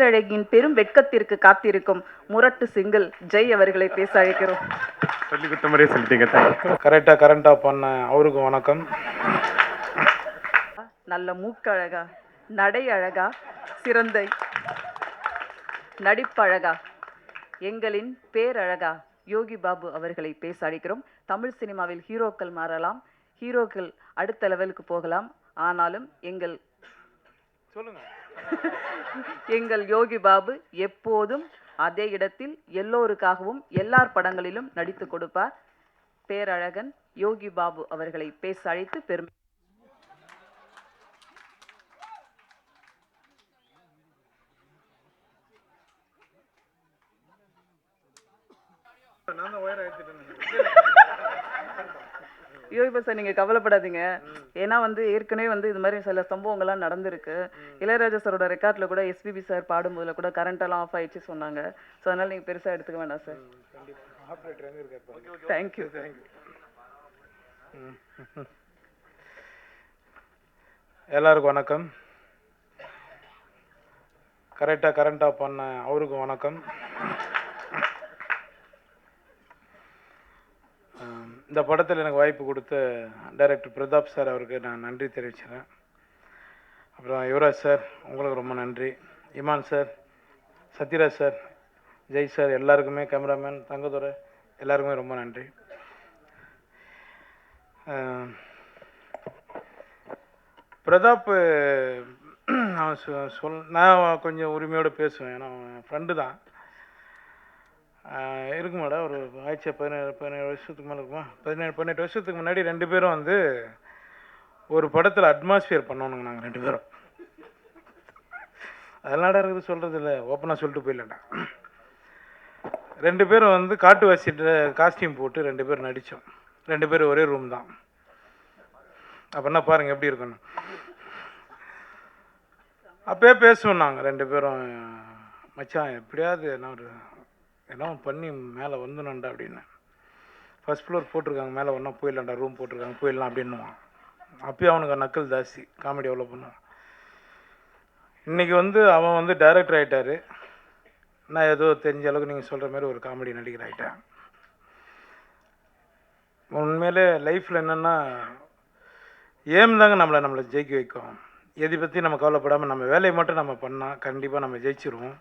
பேரழகின் பெரும் வெட்கத்திற்கு காத்திருக்கும் முரட்டு சிங்கிள் ஜெய் அவர்களை பேச அழைக்கிறோம். சொல்லி கொடுத்த மாதிரியே சொல்லிட்டீங்க தேங்க்யூ கரெக்டாக கரண்ட்டாக பண்ண அவருக்கும் வணக்கம். நல்ல மூக்கழகா நடை அழகா சிறந்த நடிப்பழகா எங்களின் பேரழகா யோகி பாபு அவர்களை பேச அழைக்கிறோம். தமிழ் சினிமாவில் ஹீரோக்கள் மாறலாம் ஹீரோக்கள் அடுத்த லெவலுக்கு போகலாம். ஆனாலும் எங்கள் சொல்லுங்க. எங்கள் யோகி பாபு எப்போதும் அதே இடத்தில் எல்லோருக்காகவும் எல்லார் படங்களிலும் நடித்து கொடுப்பார். பேரழகன் யோகி பாபு அவர்களை பேச அழைத்து பெருமை நான் தான் ஒயர் எடுத்துட்டு யோகி பாபு சார் நீங்க கவலைப்படாதீங்க. ஏன்னா வந்து ஏற்கனவே வந்து இது மாதிரி சில சம்பவங்கள்லாம் நடந்திருக்கு. இளையராஜா சாரோட ரெக்கார்ட்ல கூட எஸ்பிபி சார் பாடும்போதுல கூட கரண்ட் எல்லாம் ஆஃப் ஆயிடுச்சு சொன்னாங்க. ஸோ அதனால நீங்க பெருசா எடுத்துக்க வேண்டாம் சார். தேங்க்யூ தேங்க்யூ எல்லாருக்கும் வணக்கம். கரெக்டாக கரண்ட்டாக பண்ண அவருக்கும் வணக்கம். இந்த படத்தில் எனக்கு வாய்ப்பு கொடுத்த டைரக்டர் பிரதாப் சார் அவருக்கு நான் நன்றி தெரிவிச்சுக்கிறேன். அப்புறம் யுவராஜ் சார் உங்களுக்கு ரொம்ப நன்றி. Imman sir Sathyaraj sir Jai sir எல்லாருக்குமே கேமராமேன் தங்கதுரை எல்லாருக்குமே ரொம்ப நன்றி. பிரதாப் அவன் சொ- சொல் நான் கொஞ்சம் உரிமையோடு பேசுவேன். ஏன்னா அவன் ஃப்ரெண்டு தான். இருக்குமாடா ஒரு ஆயிடுச்சா பதினேழு பதினேழு வருஷத்துக்கு மேலே இருக்குமா? பதினேழு பதினெட்டு வருஷத்துக்கு முன்னாடி ரெண்டு பேரும் வந்து ஒரு படத்தில் அட்மாஸ்பியர் பண்ணணுங்க நாங்கள் ரெண்டு பேரும். அதெல்லாம்டா இருக்குது சொல்கிறது இல்லை. ஓப்பனாக சொல்லிட்டு போயிடலடா ரெண்டு பேரும் வந்து காட்டு வாசிட்டு காஸ்டியூம் போட்டு ரெண்டு பேரும் நடித்தோம் ரெண்டு பேரும் ஒரே ரூம் தான். அப்படின்னா பாருங்கள் எப்படி இருக்கணும் அப்பயே பேசுவோம் நாங்கள் ரெண்டு பேரும். மச்சான் எப்படியாவது என்ன ஒரு என்ன பண்ணி மேலே வந்துடணும்டா அப்படின்னு. ஃபர்ஸ்ட் ஃப்ளோர் போட்டிருக்காங்க மேலே ஒன்றா போயிடலாம்டா ரூம் போட்டிருக்காங்க போயிடலாம் அப்படின்னுவான். அப்பயும் அவனுக்கு நக்கல் ஜாஸ்தி காமெடி எவ்வளோ பண்ணுவான். இன்றைக்கி வந்து அவன் வந்து டைரக்டர் ஆகிட்டாரு நான் ஏதோ தெரிஞ்ச அளவுக்கு நீங்கள் சொல்கிற மாதிரி ஒரு காமெடி நடிகர் ஆகிட்டேன் உண்மையிலே லைஃப்பில் என்னென்னா ஏம் தாங்க நம்மளை நம்மளை ஜெயிக்க வைக்கும். எதை பற்றி நம்ம கவலைப்படாமல் நம்ம வேலையை மட்டும் நம்ம பண்ணால் கண்டிப்பாக நம்ம ஜெயிச்சிருவோம்.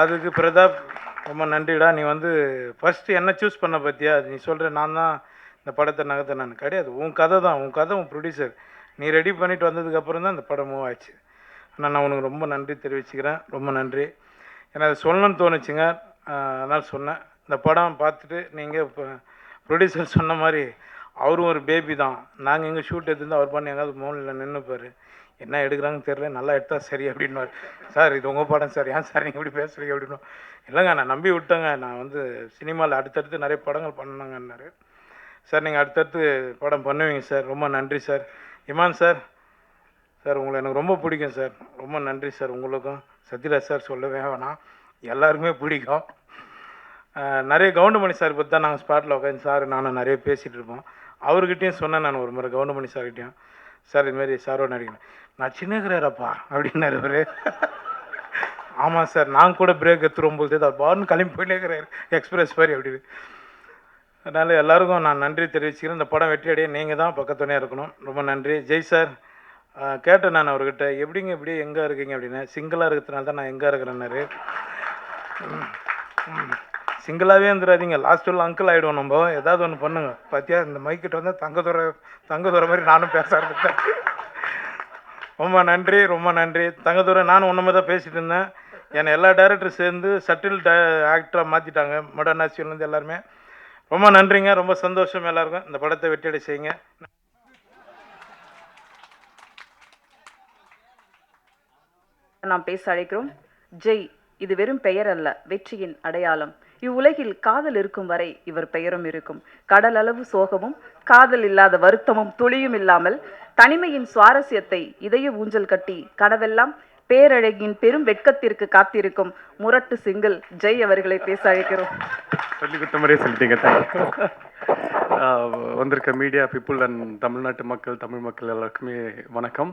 அதுக்கு பிரதாப் ரொம்ப நன்றிடா. நீ வந்து ஃபஸ்ட்டு என்ன சூஸ் பண்ண பற்றியா நீ சொல்கிற நான் தான் இந்த படத்தை நகர்த்த நான் கிடையாது. உன் கதை தான். உன் கதை உன் ப்ரொடியூசர் நீ ரெடி பண்ணிட்டு வந்ததுக்கப்புறம் தான் இந்த படம் மூவ் ஆச்சு. ஆனால் நான் உனக்கு ரொம்ப நன்றி தெரிவிச்சுக்கிறேன். ரொம்ப நன்றி. எனக்கு அதை சொல்லணும்னு தோணுச்சுங்க. அதனால் சொன்னேன். இந்த படம் பார்த்துட்டு நீங்கள் இப்போ ப்ரொடியூசர் சொன்ன மாதிரி அவரும் ஒரு பேபி தான். நாங்கள் எங்கள் ஷூட் எடுத்துருந்து அவர் பண்ணி எங்காவது மோனில் நின்றுப்பார் என்ன எடுக்கிறாங்கன்னு தெரியல நல்லா எடுத்தா சரி அப்படின்வார் சார் இது உங்கள் படம் சார். ஏன் சார் நீங்கள் இப்படி பேசுகிறீங்க அப்படின்னு இல்லைங்க நான் நம்பி விட்டேங்க. நான் வந்து சினிமாவில் அடுத்தடுத்து நிறைய படங்கள் பண்ணணுங்கன்னாரு சார் நீங்கள் அடுத்தடுத்து படம் பண்ணுவீங்க சார். ரொம்ப நன்றி சார். இமான் சார் சார் உங்களை எனக்கு ரொம்ப பிடிக்கும் சார். ரொம்ப நன்றி சார் உங்களுக்கும். சத்யராஜ் சார் சொல்லவே வேணாம். எல்லாருக்குமே பிடிக்கும். நிறைய கவுண்டமணி சார் பற்றி தான் நாங்கள் ஸ்பாட்டில் உட்காந்து சார் நானும் நிறைய பேசிகிட்டு இருப்போம். அவர்கிட்டையும் சொன்னேன் நான் ஒரு முறை கவுண்டமணி சார்கிட்டையும். சார் இதுமாரி சாரோட நடிக்கணும். நான் சின்னகிறாரப்பா அப்படின்னாரு அவரு. ஆமாம் சார் நான் கூட பிரேக் எடுத்துரும்போது அவர் பாருன்னு கிளம்பி போயிட்டே எக்ஸ்பிரஸ் மாதிரி அப்படின்னு. அதனால் எல்லாருக்கும் நான் நன்றி தெரிவிச்சுக்கிறேன். இந்த படம் வெற்றி அடைய நீங்கள் தான் பக்கத்துணையாக இருக்கணும். ரொம்ப நன்றி. ஜெய் சார் கேட்டேன் நான் அவர்கிட்ட. எப்படிங்க இப்படி எங்கே இருக்கீங்க அப்படின்னு. சிங்கிளாக இருக்கிறதுனால தான் நான் எங்கே இருக்கிறேன்னாரு. சிங்கிளாகவே இருந்துடாதீங்க லாஸ்ட் உள்ள அங்கிள் ஆகிடுவோம் நம்ம. ஏதாவது ஒன்று பண்ணுங்க. பார்த்தியா இந்த மைக்கிட்ட வந்து தங்கதுரை தங்கதுரை மாதிரி நானும் பேச ஆரம்பித்தேன். ரொம்ப நன்றி ரொம்ப நன்றி. தங்கதுரை நானும் ஒன்றுமே தான் பேசிட்டு இருந்தேன். என்னை எல்லா டேரக்டரும் சேர்ந்து சட்டில் டே ஆக்டராக மாற்றிட்டாங்க மொடர்ன் ஆசியர்லேருந்து எல்லாருமே. ரொம்ப நன்றிங்க. ரொம்ப சந்தோஷம் எல்லாருக்கும். இந்த படத்தை வெற்றியடை செய்யுங்க. நாம் பேச அழைக்கிறோம். ஜெய் இது வெறும் பெயர் அல்ல. வெற்றியின் அடையாளம். இவ்வுலகில் காதல் இருக்கும் வரை இவர் பெயரும் இருக்கும். கடல் அளவு சோகமும் காதல் இல்லாத வருத்தமும் துளியும் இல்லாமல் தனிமையின் சுவாரஸ்யத்தை இதய ஊஞ்சல் கட்டி கனவெல்லாம் பேரழகின் பெரும் வெட்கத்திற்கு காத்திருக்கும் முரட்டு சிங்கிள் ஜெய் அவர்களை பேச அழைக்கிறோம். மாதிரியே சொல்லிட்டீங்க வந்திருக்க மீடியா பீப்புள் அண்ட் தமிழ்நாட்டு மக்கள் தமிழ் மக்கள் எல்லாருக்குமே வணக்கம்.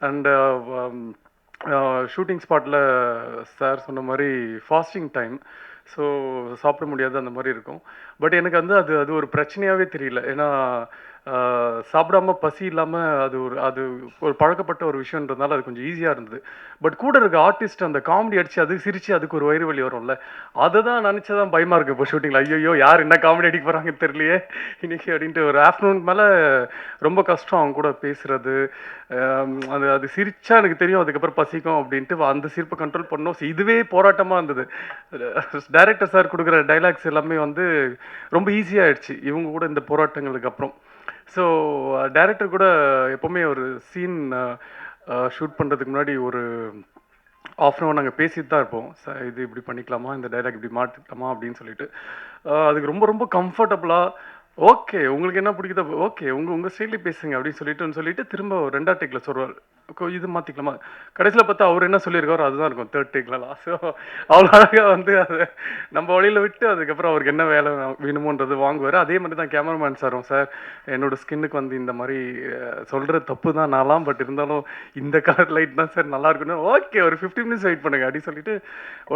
அண்ட் ஷூட்டிங் ஸ்பாட்டில் சார் சொன்ன மாதிரி ஃபாஸ்டிங் டைம் ஸோ சாப்பிட முடியாது அந்த மாதிரி இருக்கும். பட் எனக்கு வந்து அது அது ஒரு பிரச்சனையாகவே தெரியல. ஏன்னா சாப்பிடாம பசி இல்லாமல் அது ஒரு அது ஒரு பழக்கப்பட்ட ஒரு விஷயன்றதுனால அது கொஞ்சம் ஈஸியாக இருந்தது. பட் கூட இருக்க ஆர்டிஸ்ட் அந்த காமெடி அடிச்சு அது சிரிச்சு அதுக்கு ஒரு வயிறு வலி வரும்ல. அதை தான் நினச்சதான் பயமாக இருக்குது இப்போ ஷூட்டிங்கில் ஐயோ யார் என்ன காமெடி அடிக்க போகிறாங்கன்னு தெரியலையே. இன்னைக்கு அப்படின்ட்டு ஒரு ஆஃப்டர்நூன் மேலே ரொம்ப கஷ்டம் அவங்க கூட பேசுறது. அது அது சிரிச்சா எனக்கு தெரியும். அதுக்கப்புறம் பசிக்கும் அப்படின்ட்டு அந்த சிரிப்பை கண்ட்ரோல் பண்ணோம். இதுவே போராட்டமாக இருந்தது. டைரக்டர் சார் கொடுக்குற டைலாக்ஸ் எல்லாமே வந்து ரொம்ப ஈஸியாகிடுச்சு இவங்க கூட இந்த போராட்டங்களுக்கு அப்புறம். ஸோ டேரக்டர் uh, கூட எப்போவுமே ஒரு சீன் ஷூட் uh, uh, பண்ணுறதுக்கு முன்னாடி ஒரு ஆஃப் அன் அவர் நாங்கள் பேசிட்டு தான் இருப்போம். சார் இது இப்படி பண்ணிக்கலாமா? இந்த டைலாக் இப்படி மாற்றிக்கலாமா அப்படின்னு சொல்லிட்டு. அதுக்கு ரொம்ப ரொம்ப கம்ஃபர்டபுளாக ஓகே உங்களுக்கு என்ன பிடிக்குதோ ஓகே உங்கள் உங்கள் ஸ்டைல பேசுங்க அப்படின்னு சொல்லிட்டுன்னு சொல்லிட்டு திரும்ப ஒரு ரெண்டா டேக்கில் சொல்வார் இது மாற்றிக்கலாமா கடைசியில் பார்த்தா அவர் என்ன சொல்லியிருக்காரோ அதுதான் இருக்கும் தேர்ட் டேக்லலாம் லாஸ்ட் அவ்வளோ அழகாக வந்து அது நம்ம வழியில் விட்டு அதுக்கப்புறம் அவருக்கு என்ன வேலை வேணுமோன்றது வாங்குவார். அதே மாதிரி தான் கேமராமேன் சாரும் சார் என்னோட ஸ்கின்னுக்கு வந்து இந்த மாதிரி சொல்கிற தப்பு தான் நான்லாம் பட் இருந்தாலும் இந்த கலர் லைட் தான் சார் நல்லா இருக்குன்னு. ஓகே ஒரு ஃபிஃப்டி மினிட்ஸ் வெயிட் பண்ணுங்க அப்படின்னு சொல்லிட்டு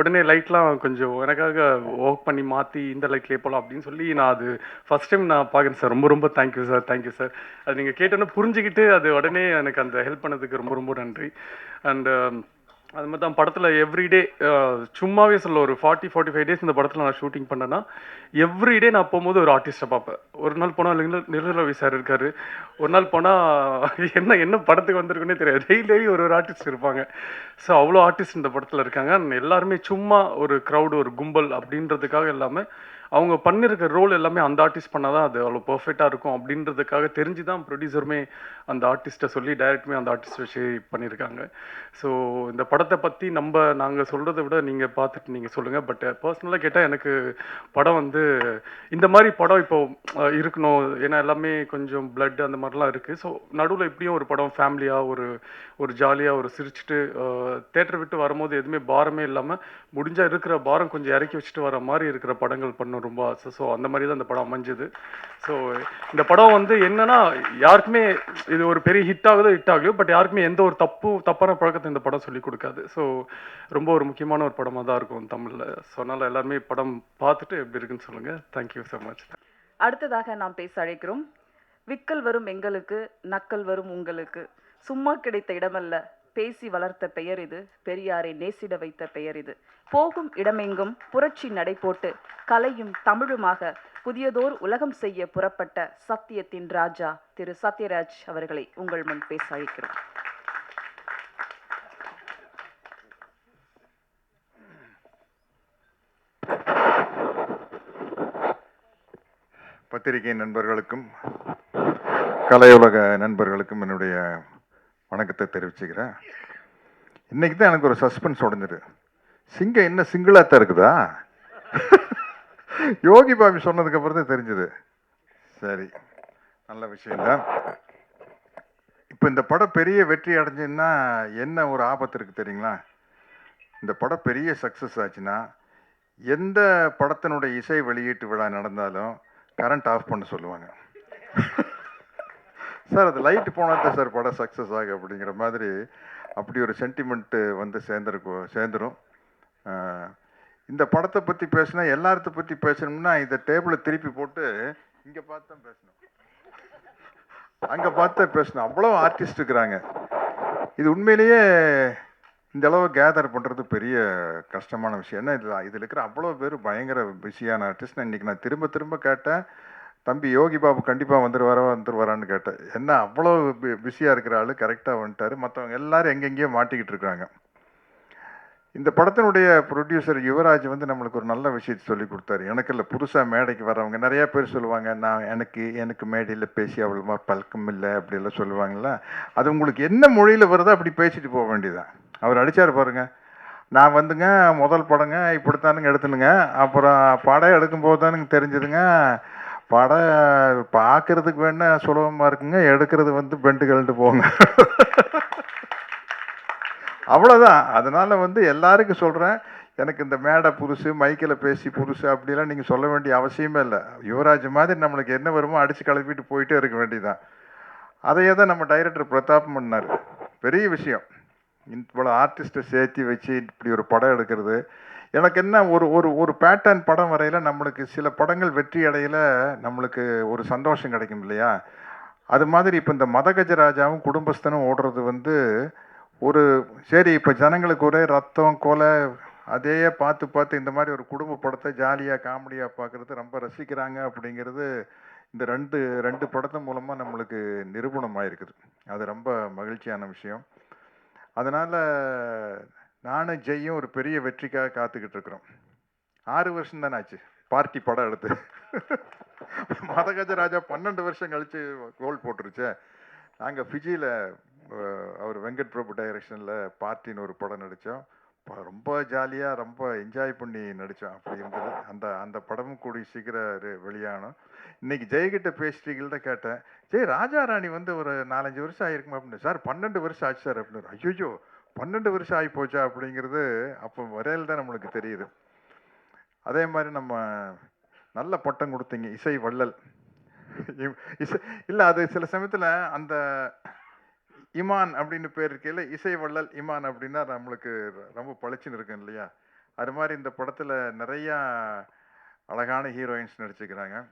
உடனே லைட்லாம் கொஞ்சம் எனக்காக ஒர்க் பண்ணி மாற்றி இந்த லைட்லேயே போகலாம் அப்படின்னு சொல்லி நான் அது ஃபர்ஸ்ட் டைம் நான் பார்க்குறேன் சார் ரொம்ப ரொம்ப தேங்க்யூ சார் தேங்க்யூ சார் அது நீங்கள் கேட்டோன்னே புரிஞ்சுக்கிட்டு அது உடனே எனக்கு அந்த ஹெல்ப் பண்ணதுக்கு ரொம்ப ரொம்ப நன்றி. அண்ட் um, அது மாதிரி தான் படத்தில் எவ்ரிடே uh, சும்மாவே சொல்ல ஒரு ஃபார்ட்டி ஃபார்ட்டி ஃபைவ் டேஸ் இந்த படத்தில் நான் ஷூட்டிங் பண்ணேன்னா எவ்ரிடே நான் போகும்போது ஒரு ஆர்டிஸ்ட்டை பார்ப்பேன். ஒரு நாள் போனால் நிர்மலவி சார் இருக்காரு. ஒரு நாள் போனால் என்ன என்ன படத்துக்கு வந்திருக்குன்னே தெரியாது. டெய்லி ஒரு ஒரு ஆர்டிஸ்ட் இருப்பாங்க. ஸோ அவ்வளோ ஆர்டிஸ்ட் இந்த படத்தில் இருக்காங்க. எல்லாருமே சும்மா ஒரு க்ரௌடு ஒரு கும்பல் அப்படின்றதுக்காக எல்லாமே அவங்க பண்ணியிருக்க ரோல் எல்லாமே அந்த ஆர்டிஸ்ட் பண்ணால் தான் அது அவ்வளோ பர்ஃபெக்டாக இருக்கும் அப்படின்றதுக்காக தெரிஞ்சு தான் ப்ரொடியூசருமே அந்த ஆர்டிஸ்ட்டை சொல்லி டைரக்டுமே அந்த ஆர்டிஸ்ட் வச்சு பண்ணியிருக்காங்க ஸோ இந்த படத்தை பற்றி நம்ம நாங்கள் சொல்கிறத விட நீங்கள் பார்த்துட்டு நீங்கள் சொல்லுங்கள் பட் பர்சனலாக கேட்டால் எனக்கு படம் வந்து இந்த மாதிரி படம் இப்போ இருக்கணும். ஏன்னா எல்லாமே கொஞ்சம் பிளட் அந்த மாதிரிலாம் இருக்குது ஸோ நடுவில் இப்படியும் ஒரு படம் ஃபேமிலியாக ஒரு ஒரு ஜாலியாக ஒரு சிரிச்சுட்டு தேட்டர் விட்டு வரும்போது எதுவுமே பாரமே இல்லாமல் முடிஞ்சால் இருக்கிற பாரம் கொஞ்சம் இறக்கி வச்சுட்டு வர மாதிரி இருக்கிற படங்கள் பண்ணணும். ரொம்ப ஆசை ஸோ அந்த மாதிரி தான் இந்த படம் அமைஞ்சது. ஸோ இந்த படம் வந்து என்னன்னா யாருக்குமே இது ஒரு பெரிய ஹிட் ஆகுதோ ஹிட் ஆகுதோ பட் யாருக்குமே எந்த ஒரு தப்பு தப்பான பழக்கத்தை இந்த படம் சொல்லி கொடுக்காது. ஸோ ரொம்ப ஒரு முக்கியமான ஒரு படமாக தான் இருக்கும் தமிழில். ஸோ அதனால் எல்லாருமே படம் பார்த்துட்டு எப்படி இருக்குன்னு சொல்லுங்கள் தேங்க்யூ ஸோ மச் அடுத்ததாக நாம் பேச அழைக்கிறோம். விக்கல் வரும் எங்களுக்கு நக்கல் வரும் உங்களுக்கு. சும்மா கிடைத்த இடமல்ல. பேசி வளர்த்த பெயர் இது பெரியாரை நேசிட வைத்த பெயர் இது. போகும் இடமெங்கும் புரட்சி நடைபோட்டு கலையும் தமிழுமாக புதியதோர் உலகம் செய்ய புறப்பட்ட சத்தியத்தின் ராஜா திரு சத்யராஜ் அவர்களை உங்கள் முன் பேச அழைக்கிறோம். பத்திரிகை நண்பர்களுக்கும் கலையுலக நண்பர்களுக்கும் என்னுடைய வணக்கத்தை தெரிவிச்சுக்கிறேன். இன்றைக்கி தான் எனக்கு ஒரு சஸ்பென்ஸ் உடஞ்சிரு சிங்கம் என்ன சிங்கிளாக தான் இருக்குதா? யோகி பாபி சொன்னதுக்கப்புறம் தான் தெரிஞ்சது. சரி நல்ல விஷயம்தான். இப்போ இந்த படம் பெரிய வெற்றி அடைஞ்சுன்னா என்ன ஒரு ஆபத்து இருக்குது தெரியுங்களா? இந்த படம் பெரிய சக்ஸஸ் ஆச்சுன்னா எந்த படத்தினுடைய இசை வெளியீட்டு விழா நடந்தாலும் கரண்ட் ஆஃப் பண்ண சொல்லுவாங்க. சார் அது லைட் போனால் தான் சார் படம் சக்ஸஸ் ஆகும் அப்படிங்கிற மாதிரி அப்படி ஒரு சென்டிமெண்ட்டு வந்து சேர்ந்துருக்கும் சேர்ந்துரும். இந்த படத்தை பற்றி பேசினா எல்லாரத்தை பற்றி பேசணும்னா இந்த டேபிளை திருப்பி போட்டு இங்கே பார்த்து தான் பேசணும். அங்கே பார்த்து தான் பேசணும். அவ்வளோ ஆர்டிஸ்ட் இருக்கிறாங்க இது உண்மையிலேயே இந்த அளவு கேதர் பண்ணுறது பெரிய கஷ்டமான விஷயம். ஏன்னா இதில் இதில் இருக்கிற அவ்வளோ பேர் பயங்கர பிஸியான ஆர்டிஸ்ட் இன்றைக்கி நான் திரும்ப திரும்ப கேட்டேன். தம்பி யோகி பாபு கண்டிப்பாக வந்துருவாரா வந்துடுவாரான்னு கேட்டேன். என்ன அவ்வளோ பிஸியாக இருக்கிற ஆள் கரெக்டாக வந்துட்டார். மற்றவங்க எல்லாரும் எங்கெங்கேயோ மாட்டிக்கிட்டு இருக்காங்க. இந்த படத்தினுடைய ப்ரொடியூசர் யுவராஜ் வந்து நம்மளுக்கு ஒரு நல்ல விஷயத்தை சொல்லி கொடுத்தாரு. எனக்கு இல்லை புதுசாக மேடைக்கு வரவங்க நிறையா பேர் சொல்லுவாங்க நான் எனக்கு எனக்கு மேடையில் பேசி அவ்வளோமா பழக்கம் இல்லை அப்படிலாம் சொல்லுவாங்களா அது உங்களுக்கு என்ன மொழியில் வருதோ அப்படி பேசிட்டு போக வேண்டியதான் அவர் அடித்தார் பாருங்க. நான் வந்துங்க முதல் படங்க இப்படித்தானுங்க எடுத்துனுங்க. அப்புறம் படம் எடுக்கும்போது தானுங்க தெரிஞ்சதுங்க. படம் பார்க்கறதுக்கு வேணா சுலபமாக இருக்குங்க. எடுக்கிறது வந்து பெண்டு கழண்டு போங்க. அவ்வளோதான் அதனால் வந்து எல்லாருக்கும் சொல்கிறேன் எனக்கு இந்த மேடை புதுசு மைக்கில் பேசி புதுசு அப்படிலாம் நீங்கள் சொல்ல வேண்டிய அவசியமே இல்லை. யுவராஜ் மாதிரி நம்மளுக்கு என்ன வருமோ அடித்து கிளப்பிட்டு போயிட்டே இருக்க வேண்டியதுதான். அதையே தான் நம்ம டைரக்டர் பிரதாப் பண்ணார் பெரிய விஷயம். இவ்வளோ ஆர்டிஸ்ட்டை சேர்த்து வச்சு இப்படி ஒரு படம் எடுக்கிறது. எனக்கு என்ன ஒரு ஒரு ஒரு பேட்டர்ன் படம் வரையில் நம்மளுக்கு சில படங்கள் வெற்றி அடையில் நம்மளுக்கு ஒரு சந்தோஷம் கிடைக்கும் இல்லையா? அது மாதிரி இப்போ இந்த மதகஜராஜாவும் குடும்பஸ்தனும் ஓடுறது வந்து ஒரு சரி இப்போ ஜனங்களுக்கு ஒரே ரத்தம் கொலை அதையே பார்த்து பார்த்து இந்த மாதிரி ஒரு குடும்ப படத்தை ஜாலியாக காமெடியாக பார்க்குறது ரொம்ப ரசிக்கிறாங்க அப்படிங்கிறது இந்த ரெண்டு ரெண்டு படத்து மூலமாக நம்மளுக்கு நிரூபணம் இருக்குது அது ரொம்ப மகிழ்ச்சியான விஷயம். அதனால் நானும் ஜெய்யும் ஒரு பெரிய வெற்றிக்காக காத்துக்கிட்டு இருக்கிறோம் ஆறு வருஷம் தானே ஆச்சு? பார்ட்டி படம் எடுத்து. மதகஜராஜா பன்னெண்டு வருஷம் கழிச்சு கோல் போட்டுருச்சே. நாங்கள் ஃபிஜியில் அவர் வெங்கட் பிரபு டைரக்ஷனில் பார்ட்டின்னு ஒரு படம் நடித்தோம் ரொம்ப ஜாலியாக ரொம்ப என்ஜாய் பண்ணி நடித்தோம் அப்படி இருந்தது. அந்த அந்த படமும் கூடி சீக்கிரம் வெளியானோம். இன்னைக்கு ஜெய்கிட்ட பேசிட்டீங்கள்ட்ட கேட்டேன். ஜெய் ராஜா ராணி வந்து ஒரு நாலஞ்சு வருஷம் ஆயிருக்குமா? அப்படின்னு. சார் பன்னெண்டு வருஷம் ஆச்சு சார் அப்படின்னு. ஐயோ பன்னெண்டு வருஷம் ஆகி போச்சா அப்படிங்கிறது அப்போ வரையில் தான் நம்மளுக்கு தெரியுது. அதே மாதிரி நம்ம நல்ல பட்டம் கொடுத்தீங்க இசை வள்ளல். இ- இசை இல்லை அது சில சமயத்தில் அந்த இமான் அப்படின்னு பேர் இருக்கையில் இசை வள்ளல் இமான் அப்படின்னா நம்மளுக்கு ரொம்ப பளிச்சுன்னு இருக்கும் இல்லையா? அது மாதிரி இந்த படத்தில் நிறையா அழகான ஹீரோயின்ஸ் நடிச்சுக்கிறாங்க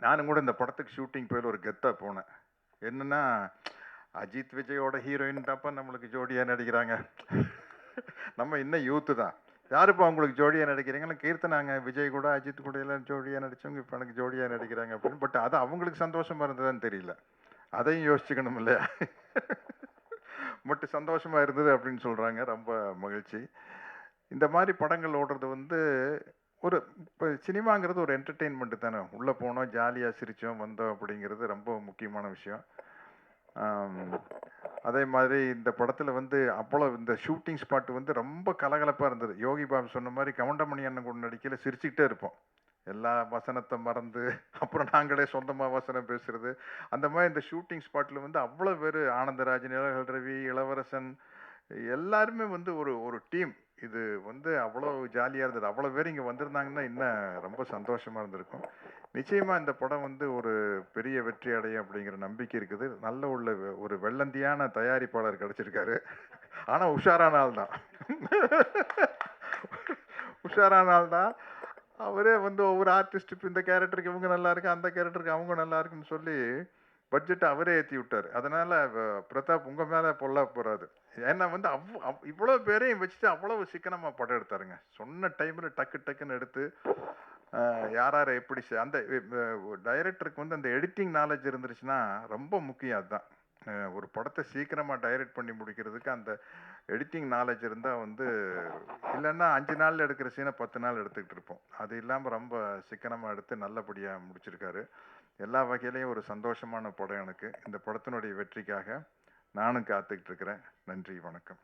நானும் கூட இந்த படத்துக்கு ஷூட்டிங் போயில ஒரு கெத்தாக போனேன். என்னென்னா அஜித் விஜயோட ஹீரோயின் தான்ப்பா நம்மளுக்கு ஜோடியாக நடிக்கிறாங்க. நம்ம இன்னும் யூத்து தான். யாருப்பா உங்களுக்கு ஜோடியாக நடிக்கிறீங்களா கீர்த்தனாங்க விஜய் கூட அஜித் கூட எல்லாம் ஜோடியாக நடித்தவங்க இப்போ எனக்கு ஜோடியாக நடிக்கிறாங்க அப்படின்னு. பட் அது அவங்களுக்கு சந்தோஷமாக இருந்ததுன்னு தெரியல. அதையும் யோசிச்சுக்கணும் இல்லையா? பட் சந்தோஷமாக இருந்தது அப்படின்னு சொல்கிறாங்க ரொம்ப மகிழ்ச்சி. இந்த மாதிரி படங்கள் ஓடுறது வந்து ஒரு இப்போ சினிமாங்கிறது ஒரு என்டர்டெயின்மெண்ட்டு தானே. உள்ளே போனோம் ஜாலியாக சிரித்தோம் வந்தோம் அப்படிங்கிறது ரொம்ப முக்கியமான விஷயம். அதே மாதிரி இந்த படத்தில் வந்து அவ்வளோ இந்த ஷூட்டிங் ஸ்பாட் வந்து ரொம்ப கலகலப்பாக இருந்தது. யோகி பாபு சொன்ன மாதிரி கவுண்டமணி அண்ணன் கூட நடிக்கையில் சிரிச்சுக்கிட்டே இருப்போம். எல்லா வசனத்தை மறந்து அப்புறம் நாங்களே சொந்தமாக வசனம் பேசுறது. அந்த மாதிரி இந்த ஷூட்டிங் ஸ்பாட்டில் வந்து அவ்வளோ பேர் ஆனந்தராஜன் இளகல் ரவி இளவரசன் எல்லாருமே வந்து ஒரு ஒரு டீம். இது வந்து அவ்வளோ ஜாலியாக இருந்தது. அவ்வளோ பேர் இங்கே வந்திருந்தாங்கன்னா இன்னும் ரொம்ப சந்தோஷமாக இருந்திருக்கும். நிச்சயமாக இந்த படம் வந்து ஒரு பெரிய வெற்றி அடையும் அப்படிங்கிற நம்பிக்கை இருக்குது. நல்ல உள்ள ஒரு வெள்ளந்தியான தயாரிப்பாளர் கிடச்சிருக்காரு. ஆனால் உஷாரான ஆள் தான். உஷாரான ஆள் தான். அவரே வந்து ஒவ்வொரு ஆர்டிஸ்ட் இப்போ இந்த கேரக்டருக்கு இவங்க நல்லா இருக்கு அந்த கேரக்டருக்கு அவங்க நல்லா இருக்குன்னு சொல்லி பட்ஜெட்டை அவரே ஏற்றி விட்டார். அதனால் பிரதாப் உங்கள் மேலே பொல்லா போகிறாரு ஏன்னா வந்து அவ் அவ்- இவ்வளோ பேரையும் வச்சுட்டு அவ்வளோ சிக்கனமாக படம் எடுத்தாருங்க. சொன்ன டைமில் டக்கு டக்குன்னு எடுத்து ஆஹ், யார் யாரை எப்படி அந்த டைரக்டருக்கு வந்து அந்த எடிட்டிங் நாலேஜ் இருந்துருச்சுன்னா ரொம்ப முக்கியம் அதுதான். ஒரு படத்தை சீக்கிரமாக டைரக்ட் பண்ணி முடிக்கிறதுக்கு அந்த எடிட்டிங் நாலேஜ் இருந்தால் வந்து இல்லைன்னா அஞ்சு நாளில் எடுக்கிற சீனை பத்து நாள் எடுத்துக்கிட்டு இருப்போம். அது இல்லாமல் ரொம்ப சிக்கனமாக எடுத்து நல்லபடியாக முடிச்சிருக்காரு. எல்லா வகையிலையும் ஒரு சந்தோஷமான படம் எனக்கு. இந்த படத்தினுடைய வெற்றிக்காக நானும் காத்துக்கிட்டு இருக்கிறேன். நன்றி வணக்கம்.